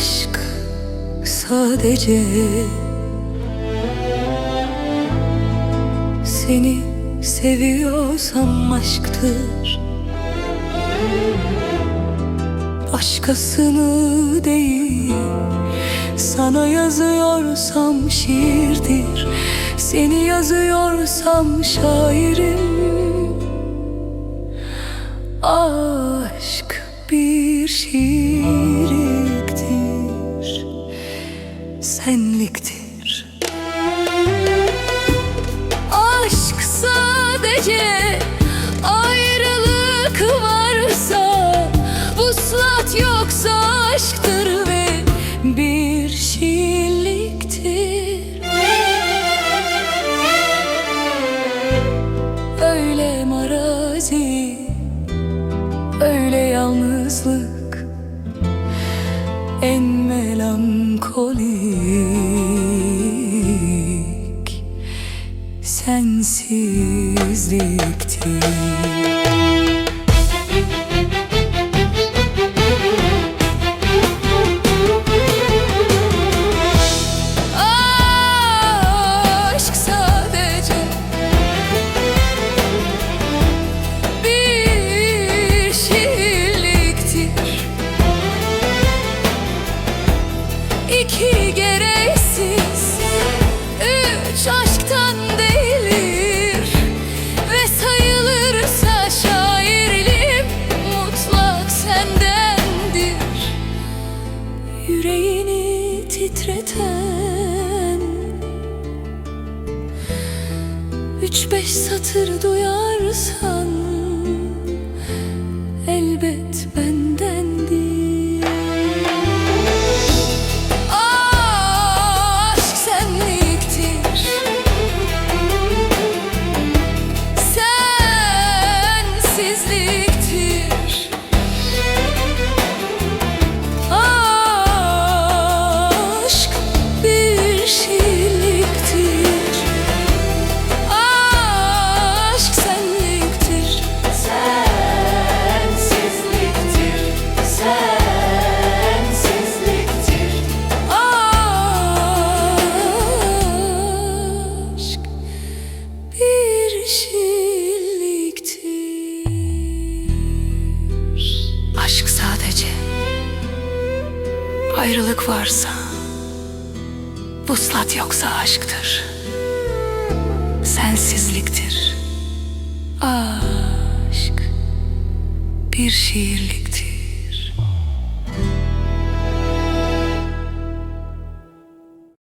Aşk sadece Seni seviyorsam aşktır. Başkasını değil Sana yazıyorsam şiirdir. Seni yazıyorsam şairim. Aşk bir şiirliktir Senliktir Aşk sadece ayrılık varsa Vuslat yoksa aşktır ve bir şiirliktir En melankolik sensizliktir İki gereksiz, üç aşktan değilir Ve sayılırsa şairliğim mutlak sendendir. Yüreğini titreten Üç beş satır duyarsan Ayrılık varsa Vuslat yoksa aşktır. Sensizliktir. Aşk bir şiirliktir